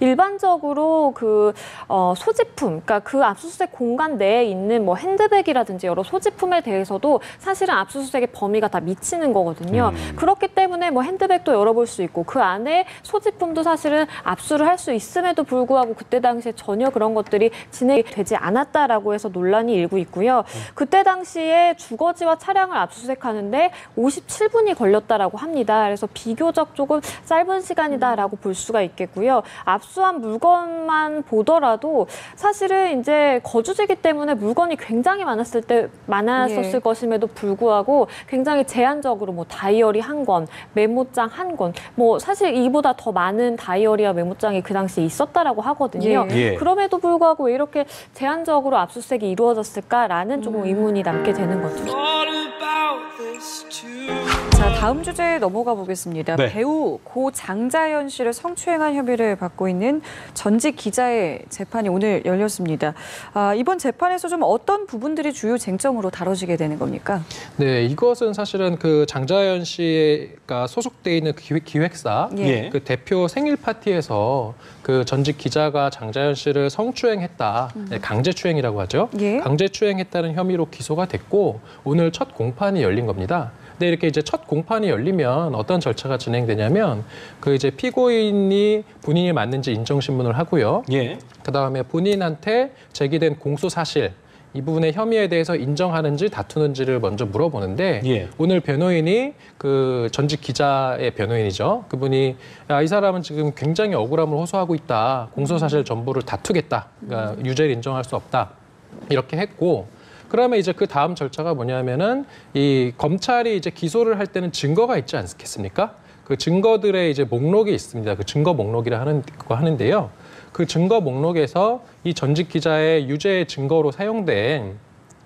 일반적으로 그 어, 소지품, 그러니까 그 압수수색 공간 내에 있는 뭐 핸드백이라든지 여러 소지품에 대해서도 사실은 압수수색의 범위가 다 미치는 거거든요. 그렇기 때문에 뭐 핸드백도 열어볼 수 있고 그 안에 소지품도 사실은 압수를 할 수 있음에도 불구하고 그때 당시에 전혀 그런 것들이 진행이 되지 않았다라고 해서 논란이 일고 있고요. 그때 당시에 주거지와 차량을 압수수색하는데 57분이 걸렸다라고 합니다. 그래서 비교적 조금 짧은 시간이다라고 볼 수가 있겠고요. 압 수한 물건만 보더라도 사실은 이제 거주지기 때문에 물건이 굉장히 많았을 때 많았었을 예. 것임에도 불구하고 굉장히 제한적으로 뭐 다이어리 한 권, 메모장 한 권, 뭐 사실 이보다 더 많은 다이어리와 메모장이 그 당시에 있었다라고 하거든요. 예. 예. 그럼에도 불구하고 왜 이렇게 제한적으로 압수수색이 이루어졌을까라는 조금 음. 의문이 남게 되는 거죠. 자, 다음 주제에 넘어가 보겠습니다. 네. 배우 고 장자연 씨를 성추행한 혐의를 받고 있는 전직 기자의 재판이 오늘 열렸습니다. 아, 이번 재판에서 좀 어떤 부분들이 주요 쟁점으로 다뤄지게 되는 겁니까? 네, 이것은 사실은 그 장자연 씨가 소속돼 있는 그 기획, 기획사 예. 그 대표 생일 파티에서 그 전직 기자가 장자연 씨를 성추행했다, 네, 강제추행이라고 하죠. 예. 강제추행했다는 혐의로 기소가 됐고 오늘 첫 공판이 열린 겁니다. 근데 이렇게 이제 첫 공판이 열리면 어떤 절차가 진행되냐면 그 이제 피고인이 본인이 맞는지 인정 신문을 하고요. 예. 그 다음에 본인한테 제기된 공소 사실 이 부분의 혐의에 대해서 인정하는지 다투는지를 먼저 물어보는데 예. 오늘 변호인이 그 전직 기자의 변호인이죠. 그분이 야, 이 사람은 지금 굉장히 억울함을 호소하고 있다. 공소 사실 전부를 다투겠다. 그러니까 유죄를 인정할 수 없다. 이렇게 했고 그러면 이제 그 다음 절차가 뭐냐면은 이 검찰이 이제 기소를 할 때는 증거가 있지 않겠습니까? 그 증거들의 이제 목록이 있습니다. 그 증거 목록이라 하는 거 하는데요. 그 증거 목록에서 이 전직 기자의 유죄 증거로 사용된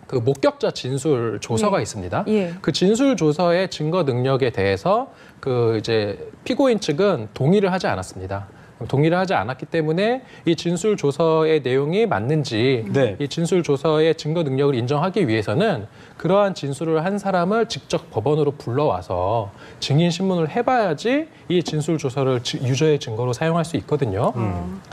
그 목격자 진술 조서가 예. 있습니다. 예. 그 진술 조서의 증거 능력에 대해서 그 이제 피고인 측은 동의를 하지 않았습니다. 동의를 하지 않았기 때문에 이 진술 조서의 내용이 맞는지 네. 이 진술 조서의 증거 능력을 인정하기 위해서는 그러한 진술을 한 사람을 직접 법원으로 불러와서 증인 신문을 해봐야지 이 진술 조서를 지- 유죄의 증거로 사용할 수 있거든요.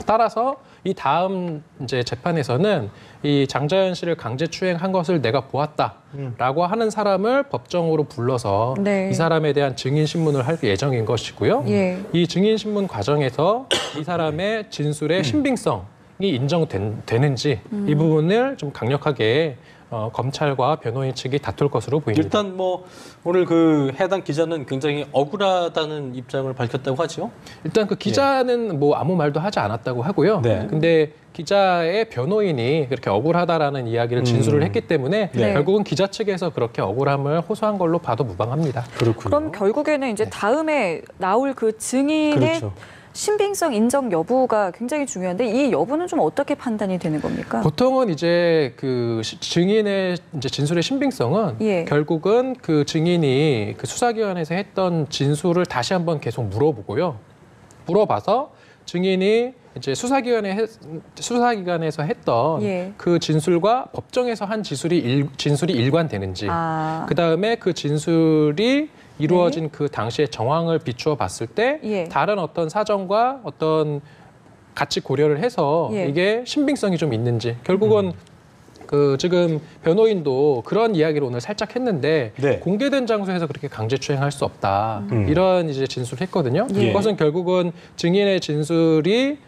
따라서 이 다음 이제 재판에서는 이 장자연 씨를 강제 추행한 것을 내가 보았다라고 하는 사람을 법정으로 불러서 네. 이 사람에 대한 증인 신문을 할 예정인 것이고요. 예. 이 증인 신문 과정에서 이 사람의 진술의 신빙성이 인정되는지 이 부분을 좀 강력하게 어, 검찰과 변호인 측이 다툴 것으로 보입니다. 일단 뭐 오늘 그 해당 기자는 굉장히 억울하다는 입장을 밝혔다고 하죠. 일단 그 기자는 뭐 아무 말도 하지 않았다고 하고요. 네. 근데 기자의 변호인이 그렇게 억울하다라는 이야기를 진술을 음. 했기 때문에 네. 결국은 기자 측에서 그렇게 억울함을 호소한 걸로 봐도 무방합니다. 그렇군요. 그럼 결국에는 이제 다음에 나올 그 증인의 네. 그렇죠. 신빙성 인정 여부가 굉장히 중요한데 이 여부는 좀 어떻게 판단이 되는 겁니까? 보통은 이제 그 시- 증인의 이제 진술의 신빙성은 예. 결국은 그 증인이 그 수사기관에서 했던 진술을 다시 한번 계속 물어보고요. 물어봐서 증인이 이제 수사기관에 했- 수사기관에서 했던 예. 그 진술과 법정에서 한 진술이 일, 진술이 일관되는지 아, 그 다음에 그 진술이 이루어진 그 당시의 정황을 비추어 봤을 때 예. 다른 어떤 사정과 어떤 같이 고려를 해서 예. 이게 신빙성이 좀 있는지 결국은 그 지금 변호인도 그런 이야기를 오늘 살짝 했는데 네. 공개된 장소에서 그렇게 강제 추행할 수 없다 음. 이런 이제 진술을 했거든요. 예. 그것은 결국은 증인의 진술이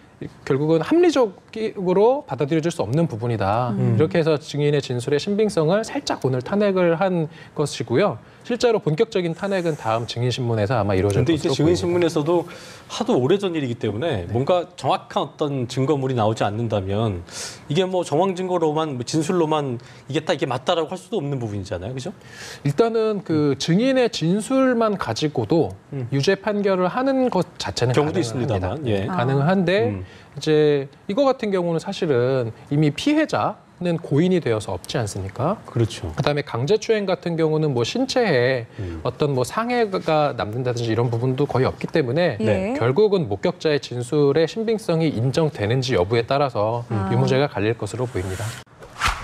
결국은 합리적으로 받아들여질 수 없는 부분이다. 음. 이렇게 해서 증인의 진술의 신빙성을 살짝 오늘 탄핵을 한 것이고요. 실제로 본격적인 탄핵은 다음 증인 신문에서 아마 이루어질 그런데 것으로 이제 증인 보입니다. 신문에서도 하도 오래전 일이기 때문에 뭔가 정확한 어떤 증거물이 나오지 않는다면 이게 뭐 정황 증거로만 뭐 진술로만 이게 딱 이게 맞다라고 할 수도 없는 부분이잖아요, 그죠? 일단은 그 증인의 진술만 가지고도 음. 유죄 판결을 하는 것 자체는 경우도 가능합니다. 있습니다만, 예. 네, 가능한데 음. 이제 이거 같은 경우는 사실은 이미 피해자 는 고인이 되어서 없지 않습니까? 그렇죠. 그다음에 강제추행 같은 경우는 뭐 신체에 음. 어떤 뭐 상해가 남는다든지 이런 부분도 거의 없기 때문에 예. 네. 결국은 목격자의 진술의 신빙성이 인정되는지 여부에 따라서 음. 유무죄가 갈릴 것으로 보입니다.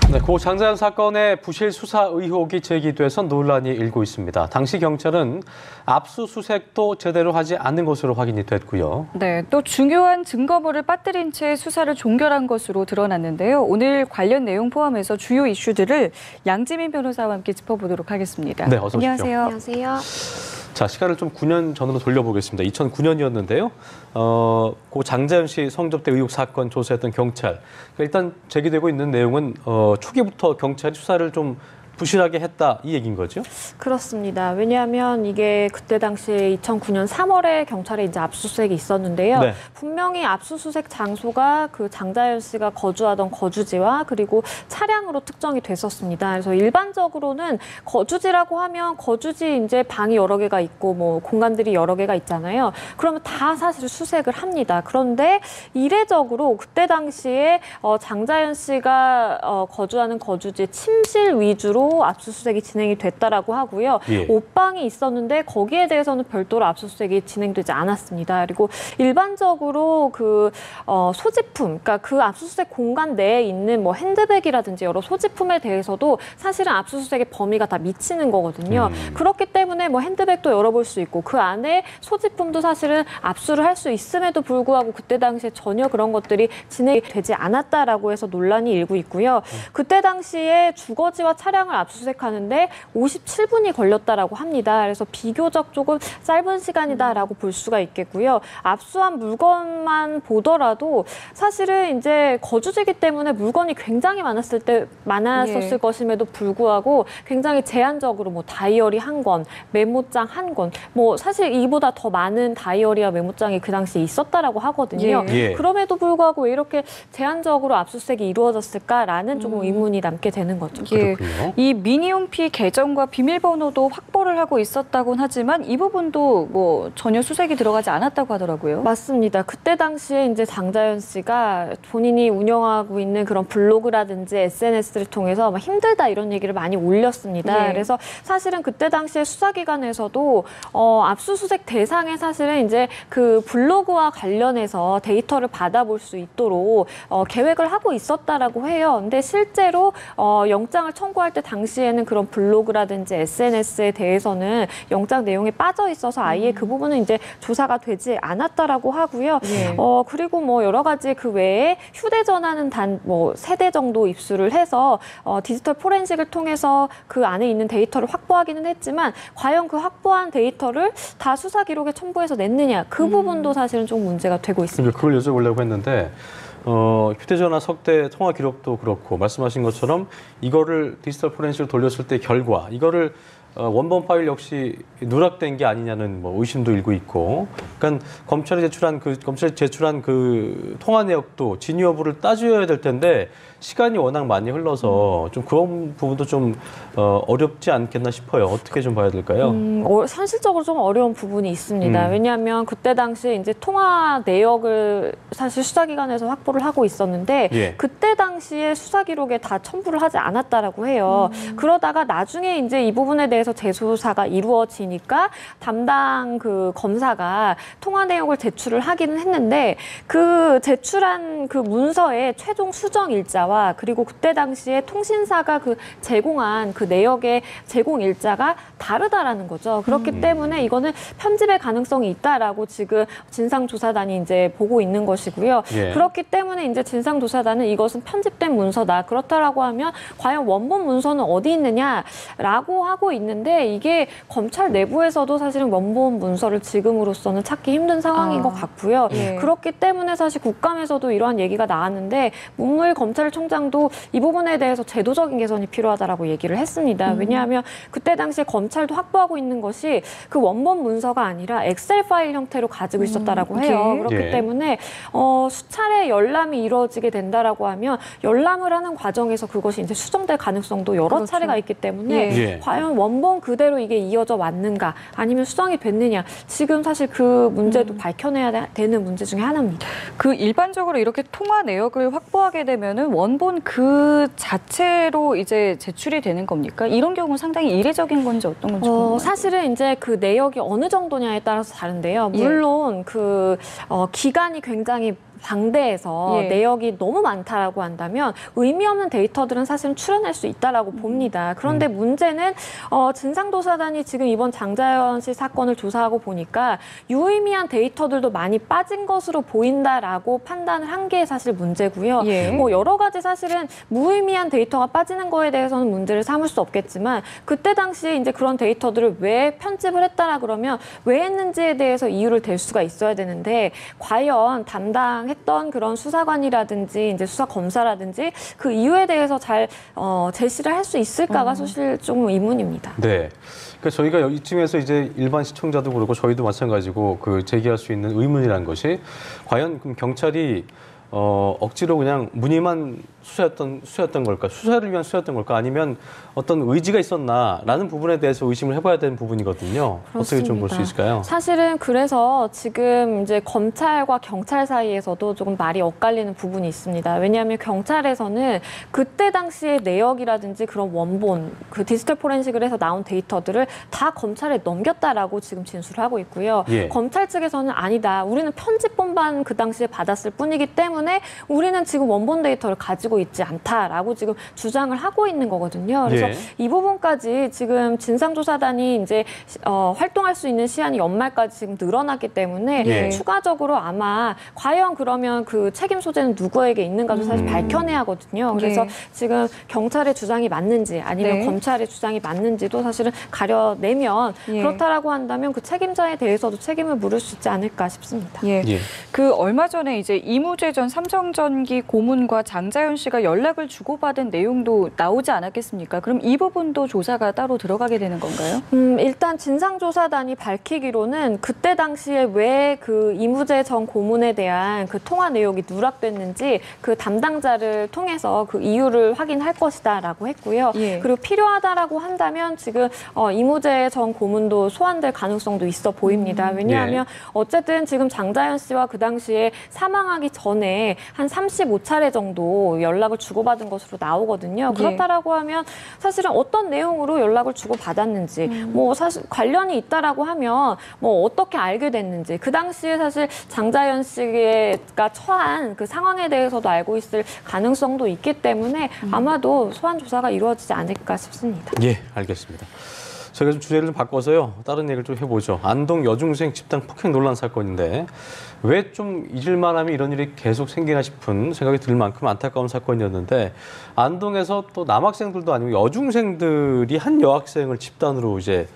네, 네, 고 장자연 사건의 부실 수사 의혹이 제기돼서 논란이 일고 있습니다. 당시 경찰은 압수수색도 제대로 하지 않는 것으로 확인이 됐고요. 네, 또 중요한 증거물을 빠뜨린 채 수사를 종결한 것으로 드러났는데요. 오늘 관련 내용 포함해서 주요 이슈들을 양지민 변호사와 함께 짚어보도록 하겠습니다. 네, 어서 오십시오. 안녕하세요. 안녕하세요. 자, 시간을 좀 9년 전으로 돌려보겠습니다. 2009년이었는데요. 어, 고 장자연 씨 성접대 의혹 사건 조사했던 경찰. 그러니까 일단 제기되고 있는 내용은 어, 초기부터 경찰이 수사를 좀 부실하게 했다 이 얘기인 거죠? 그렇습니다. 왜냐하면 이게 그때 당시에 2009년 3월에 경찰에 이제 압수수색이 있었는데요. 네. 분명히 압수수색 장소가 그 장자연 씨가 거주하던 거주지와 그리고 차량으로 특정이 됐었습니다. 그래서 일반적으로는 거주지라고 하면 거주지 이제 방이 여러 개가 있고 뭐 공간들이 여러 개가 있잖아요. 그러면 다 사실 수색을 합니다. 그런데 이례적으로 그때 당시에 어, 장자연 씨가 어, 거주하는 거주지 침실 위주로 압수수색이 진행이 됐다라고 하고요. 예. 옷방이 있었는데 거기에 대해서는 별도로 압수수색이 진행되지 않았습니다. 그리고 일반적으로 그 어, 소지품, 그러니까 그 압수수색 공간 내에 있는 뭐 핸드백이라든지 여러 소지품에 대해서도 사실은 압수수색의 범위가 다 미치는 거거든요. 음. 그렇기 때문에 뭐 핸드백도 열어볼 수 있고 그 안에 소지품도 사실은 압수를 할 수 있음에도 불구하고 그때 당시에 전혀 그런 것들이 진행이 되지 않았다라고 해서 논란이 일고 있고요. 그때 당시에 주거지와 차량을 압수수색하는데 57분이 걸렸다라고 합니다. 그래서 비교적 조금 짧은 시간이다라고 볼 수가 있겠고요. 압수한 물건만 보더라도 사실은 이제 거주지기 때문에 물건이 굉장히 많았을 때 많았었을 예. 것임에도 불구하고 굉장히 제한적으로 뭐 다이어리 한 권, 메모장 한 권, 뭐 사실 이보다 더 많은 다이어리와 메모장이 그 당시에 있었다라고 하거든요. 예. 예. 그럼에도 불구하고 왜 이렇게 제한적으로 압수수색이 이루어졌을까라는 조금 의문이 남게 되는 거죠. 예. 그렇군요. 이 미니홈피 계정과 비밀번호도 확보를 하고 있었다곤 하지만 이 부분도 뭐 전혀 수색이 들어가지 않았다고 하더라고요. 맞습니다. 그때 당시에 이제 장자연 씨가 본인이 운영하고 있는 그런 블로그라든지 SNS를 통해서 막 힘들다 이런 얘기를 많이 올렸습니다. 예. 그래서 사실은 그때 당시에 수사기관에서도 어, 압수수색 대상에 사실은 이제 그 블로그와 관련해서 데이터를 받아볼 수 있도록 어, 계획을 하고 있었다라고 해요. 근데 실제로 어, 영장을 청구할 때 당 시에는 그런 블로그라든지 SNS에 대해서는 영장 내용에 빠져 있어서 아예 그 부분은 이제 조사가 되지 않았다라고 하고요. 예. 어 그리고 뭐 여러 가지 그 외에 휴대전화는 단 뭐 세 대 정도 입수를 해서 어, 디지털 포렌식을 통해서 그 안에 있는 데이터를 확보하기는 했지만 과연 그 확보한 데이터를 다 수사 기록에 첨부해서 냈느냐 그 부분도 사실은 좀 문제가 되고 있습니다. 그러니까 그걸 여쭤보려고 했는데 어, 휴대전화 석대 통화 기록도 그렇고 말씀하신 것처럼 이거를 디지털 포렌식을 돌렸을 때 결과 이거를 어, 원본 파일 역시 누락된 게 아니냐는 뭐 의심도 일고 있고, 그러니까 검찰이 제출한 그 검찰이 제출한 그 통화 내역도 진위 여부를 따져야 될 텐데 시간이 워낙 많이 흘러서 좀 그런 부분도 좀 어, 어렵지 않겠나 싶어요. 어떻게 좀 봐야 될까요? 음, 어, 현실적으로 좀 어려운 부분이 있습니다. 음. 왜냐하면 그때 당시에 이제 통화 내역을 사실 수사기관에서 확보를 하고 있었는데 예. 그때 당시에 수사 기록에 다 첨부를 하지 않았다라고 해요. 그러다가 나중에 이제 이 부분에 대해서 재수사가 이루어지니까 담당 그 검사가 통화 내역을 제출을 하기는 했는데 그 제출한 그 문서의 최종 수정 일자와 그리고 그때 당시에 통신사가 그 제공한 그 내역의 제공 일자가 다르다라는 거죠. 그렇기 때문에 이거는 편집의 가능성이 있다라고 지금 진상조사단이 이제 보고 있는 것이고요. 예. 그렇기 때문에 이제 진상조사단은 이것은 편집된 문서다. 그렇다라고 하면 과연 원본 문서는 어디 있느냐라고 하고 있는 데 이게 검찰 내부에서도 사실은 원본 문서를 지금으로서는 찾기 힘든 상황인 아. 것 같고요. 예. 그렇기 때문에 사실 국감에서도 이러한 얘기가 나왔는데 문무일 검찰총장도 이 부분에 대해서 제도적인 개선이 필요하다라고 얘기를 했습니다. 음. 왜냐하면 그때 당시에 검찰도 확보하고 있는 것이 그 원본 문서가 아니라 엑셀 파일 형태로 가지고 있었다라고 해요. 예. 그렇기 예. 때문에 어, 수차례 열람이 이루어지게 된다라고 하면 열람을 하는 과정에서 그것이 이제 수정될 가능성도 여러 그렇죠. 차례가 있기 때문에 예. 예. 과연 원본 그대로 이게 이어져 왔는가 아니면 수정이 됐느냐 지금 사실 그 문제도 음. 밝혀내야 되- 되는 문제 중에 하나입니다. 그 일반적으로 이렇게 통화 내역을 확보하게 되면은 원본 그 자체로 이제 제출이 되는 겁니까? 이런 경우는 상당히 이례적인 건지 어떤 건지 어. 사실은 이제 그 내역이 어느 정도냐에 따라서 다른데요. 예. 물론 그 어, 기간이 굉장히 방대해서 예. 내역이 너무 많다라고 한다면 의미 없는 데이터들은 사실은 출연할 수 있다라고 봅니다. 그런데 문제는 어, 진상조사단이 지금 이번 장자연 씨 사건을 조사하고 보니까 유의미한 데이터들도 많이 빠진 것으로 보인다라고 판단을 한 게 사실 문제고요. 예. 뭐 여러 가지 사실은 무의미한 데이터가 빠지는 거에 대해서는 문제를 삼을 수 없겠지만 그때 당시에 이제 그런 데이터들을 왜 편집을 했다라 그러면 왜 했는지에 대해서 이유를 댈 수가 있어야 되는데 과연 담당했 던 그런 수사관이라든지 이제 수사 검사라든지 그 이유에 대해서 잘 어, 제시를 할 수 있을까가 사실 좀 의문입니다. 네. 그러니까 저희가 이쯤에서 이제 일반 시청자도 그렇고 저희도 마찬가지고 그 제기할 수 있는 의문이라는 것이 과연 그럼 경찰이 어, 억지로 그냥 무늬만 수사였던 수사였던 걸까? 수사를 위한 수사였던 걸까? 아니면 어떤 의지가 있었나라는 부분에 대해서 의심을 해봐야 되는 부분이거든요. 어떻게 좀 볼수 그렇습니다. 있을까요? 사실은 그래서 지금 이제 검찰과 경찰 사이에서도 조금 말이 엇갈리는 부분이 있습니다. 왜냐하면 경찰에서는 그때 당시의 내역이라든지 그런 원본, 그 디지털 포렌식을 해서 나온 데이터들을 다 검찰에 넘겼다라고 지금 진술을 하고 있고요. 예. 검찰 측에서는 아니다. 우리는 편집본만 그 당시에 받았을 뿐이기 때문에 우리는 지금 원본 데이터를 가지고 있지 않다라고 지금 주장을 하고 있는 거거든요. 그래서 예. 이 부분까지 지금 진상조사단이 이제 어, 활동할 수 있는 시한이 연말까지 지금 늘어났기 때문에 예. 추가적으로 아마 과연 그러면 그 책임 소재는 누구에게 있는가도 사실 음. 밝혀내야 하거든요. 그래서 예. 지금 경찰의 주장이 맞는지 아니면 네. 검찰의 주장이 맞는지도 사실은 가려내면 예. 그렇다라고 한다면 그 책임자에 대해서도 책임을 물을 수 있지 않을까 싶습니다. 예. 예. 그 얼마 전에 이제 이무재 전 삼성전기 고문과 장자연 씨가 연락을 주고받은 내용도 나오지 않았겠습니까? 그럼 이 부분도 조사가 따로 들어가게 되는 건가요? 음, 일단 진상조사단이 밝히기로는 그때 당시에 왜 그 이무재 전 고문에 대한 그 통화 내역이 누락됐는지 그 담당자를 통해서 그 이유를 확인할 것이다라고 했고요. 예. 그리고 필요하다라고 한다면 지금 어, 이무재 전 고문도 소환될 가능성도 있어 보입니다. 왜냐하면 어쨌든 지금 장자연 씨와 그 당시에 사망하기 전에 한 35차례 정도 연락 을 주고받은 것으로 나오거든요. 예. 그렇다라고 하면 사실은 어떤 내용으로 연락을 주고받았는지 뭐 사실 관련이 있다라고 하면 뭐 어떻게 알게 됐는지 그 당시에 사실 장자연 씨가 처한 그 상황에 대해서도 알고 있을 가능성도 있기 때문에 아마도 소환 조사가 이루어지지 않을까 싶습니다. 예, 알겠습니다. 저희가 좀 주제를 좀 바꿔서요. 다른 얘기를 좀 해보죠. 안동 여중생 집단 폭행 논란 사건인데 왜 좀 잊을만하면 이런 일이 계속 생기나 싶은 생각이 들 만큼 안타까운 사건이었는데 안동에서 또 남학생들도 아니고 여중생들이 한 여학생을 집단으로 이제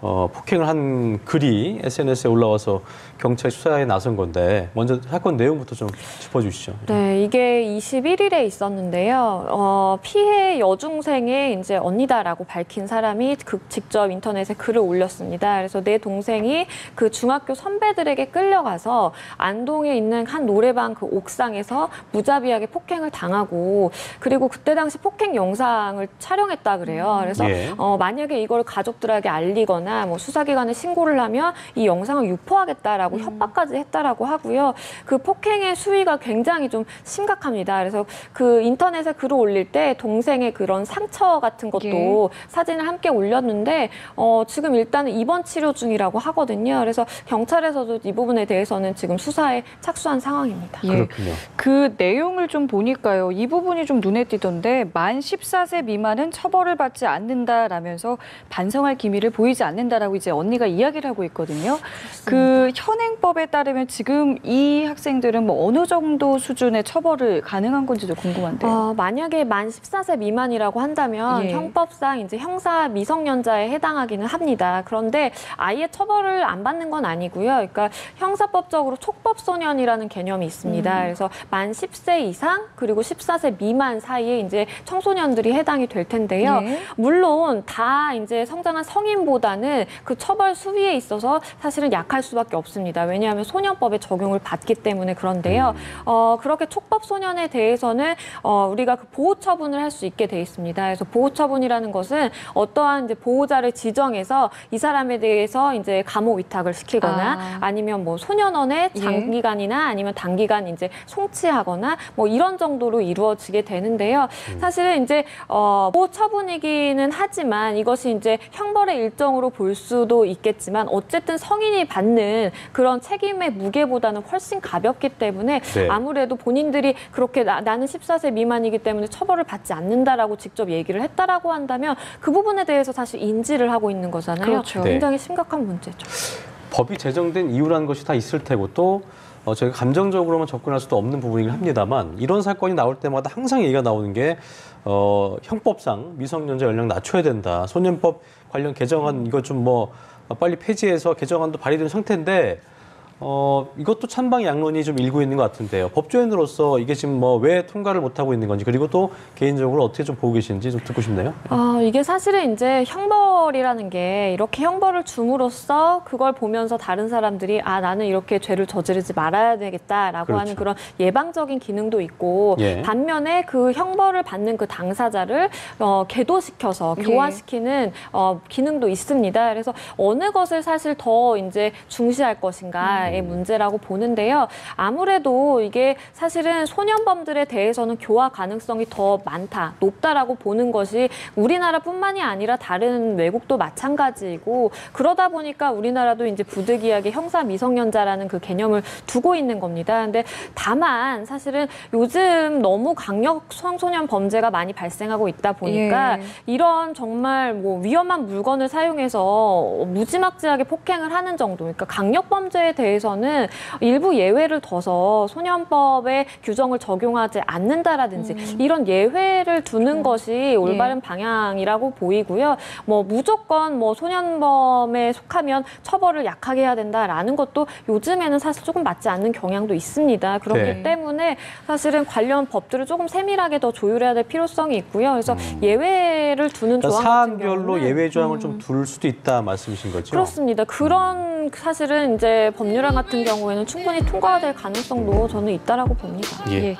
어, 폭행을 한 글이 SNS에 올라와서 경찰 수사에 나선 건데 먼저 사건 내용부터 좀 짚어주시죠. 네, 이게 21일에 있었는데요. 어, 피해 여중생의 이제 언니다라고 밝힌 사람이 그 직접 인터넷에 글을 올렸습니다. 그래서 내 동생이 그 중학교 선배들에게 끌려가서 안동에 있는 한 노래방 그 옥상에서 무자비하게 폭행을 당하고 그리고 그때 당시 폭행 영상을 촬영했다 그래요. 그래서 예. 어, 만약에 이걸 가족들에게 알리거나 뭐 수사기관에 신고를 하면 이 영상을 유포하겠다라고 협박까지 했다라고 하고요. 그 폭행의 수위가 굉장히 좀 심각합니다. 그래서 그 인터넷에 글을 올릴 때 동생의 그런 상처 같은 것도 예. 사진을 함께 올렸는데 어, 지금 일단은 입원 치료 중이라고 하거든요. 그래서 경찰에서도 이 부분에 대해서는 지금 수사에 착수한 상황입니다. 예. 그렇군요. 그 내용을 좀 보니까요. 이 부분이 좀 눈에 띄던데 만 14세 미만은 처벌을 받지 않는다라면서 반성할 기미를 보이지 않는 다라고 이제 언니가 이야기를 하고 있거든요. 그 현행법에 따르면 지금 이 학생들은 뭐 어느 정도 수준의 처벌을 가능한 건지도 궁금한데요. 어, 만약에 만 14세 미만이라고 한다면 예. 형법상 이제 형사 미성년자에 해당하기는 합니다. 그런데 아예 처벌을 안 받는 건 아니고요. 그러니까 형사법적으로 촉법 소년이라는 개념이 있습니다. 음. 그래서 만 10세 이상 그리고 14세 미만 사이에 이제 청소년들이 해당이 될 텐데요. 예. 물론 다 이제 성장한 성인보다는 그 처벌 수위에 있어서 사실은 약할 수밖에 없습니다. 왜냐하면 소년법에 적용을 받기 때문에 그런데요. 어, 그렇게 촉법 소년에 대해서는 어, 우리가 그 보호 처분을 할 수 있게 돼 있습니다. 그래서 보호 처분이라는 것은 어떠한 이제 보호자를 지정해서 이 사람에 대해서 이제 감옥 위탁을 시키거나 아. 아. 니면뭐 소년원에 예. 장기간이나 아니면 단기간 이제 송치하거나 뭐 이런 정도로 이루어지게 되는데요. 사실은 이제 어, 보호 처분이기는 하지만 이것이 이제 형벌의 일정으로 볼 수도 있겠지만 어쨌든 성인이 받는 그런 책임의 무게보다는 훨씬 가볍기 때문에 네. 아무래도 본인들이 그렇게 나, 나는 14세 미만이기 때문에 처벌을 받지 않는다라고 직접 얘기를 했다라고 한다면 그 부분에 대해서 사실 인지를 하고 있는 거잖아요. 그렇죠. 네. 굉장히 심각한 문제죠. 법이 제정된 이유라는 것이 다 있을 테고 또 어, 저희가 감정적으로만 접근할 수도 없는 부분이긴 합니다만 이런 사건이 나올 때마다 항상 얘기가 나오는 게 어, 형법상 미성년자 연령 낮춰야 된다. 소년법 관련 개정안 이거 좀 뭐 빨리 폐지해서 개정안도 발의된 상태인데 어, 이것도 찬방 양론이 좀 일고 있는 것 같은데요. 법조인으로서 이게 지금 뭐 왜 통과를 못 하고 있는 건지 그리고 또 개인적으로 어떻게 좀 보고 계신지 좀 듣고 싶네요. 아, 이게 사실은 이제 형벌이라는 게 이렇게 형벌을 줌으로써 그걸 보면서 다른 사람들이 아, 나는 이렇게 죄를 저지르지 말아야 되겠다라고 그렇죠. 하는 그런 예방적인 기능도 있고 예. 반면에 그 형벌을 받는 그 당사자를 어, 계도시켜서 예. 교화시키는 어, 기능도 있습니다. 그래서 어느 것을 사실 더 이제 중시할 것인가 의 문제라고 보는데요. 아무래도 이게 사실은 소년범들에 대해서는 교화 가능성이 더 많다, 높다라고 보는 것이 우리나라뿐만이 아니라 다른 외국도 마찬가지이고 그러다 보니까 우리나라도 이제 부득이하게 형사 미성년자라는 그 개념을 두고 있는 겁니다. 근데 다만 사실은 요즘 너무 강력 청소년 범죄가 많이 발생하고 있다 보니까 예. 이런 정말 뭐 위험한 물건을 사용해서 무지막지하게 폭행을 하는 정도, 그러니까 강력 범죄에 대해 서는 일부 예외를 둬서 소년법의 규정을 적용하지 않는다라든지 이런 예외를 두는 것이 올바른 방향이라고 보이고요. 뭐 무조건 뭐 소년범에 속하면 처벌을 약하게 해야 된다라는 것도 요즘에는 사실 조금 맞지 않는 경향도 있습니다. 그렇기 네. 때문에 사실은 관련 법들을 조금 세밀하게 더 조율해야 될 필요성이 있고요. 그래서 예외를 두는 그러니까 조항 사안별로 예외 조항을 좀둘 수도 있다 말씀이신 거죠? 그렇습니다. 그런 사실은 이제 법률안 같은 경우에는 충분히 통과될 가능성도 저는 있다라고 봅니다. 예. 예.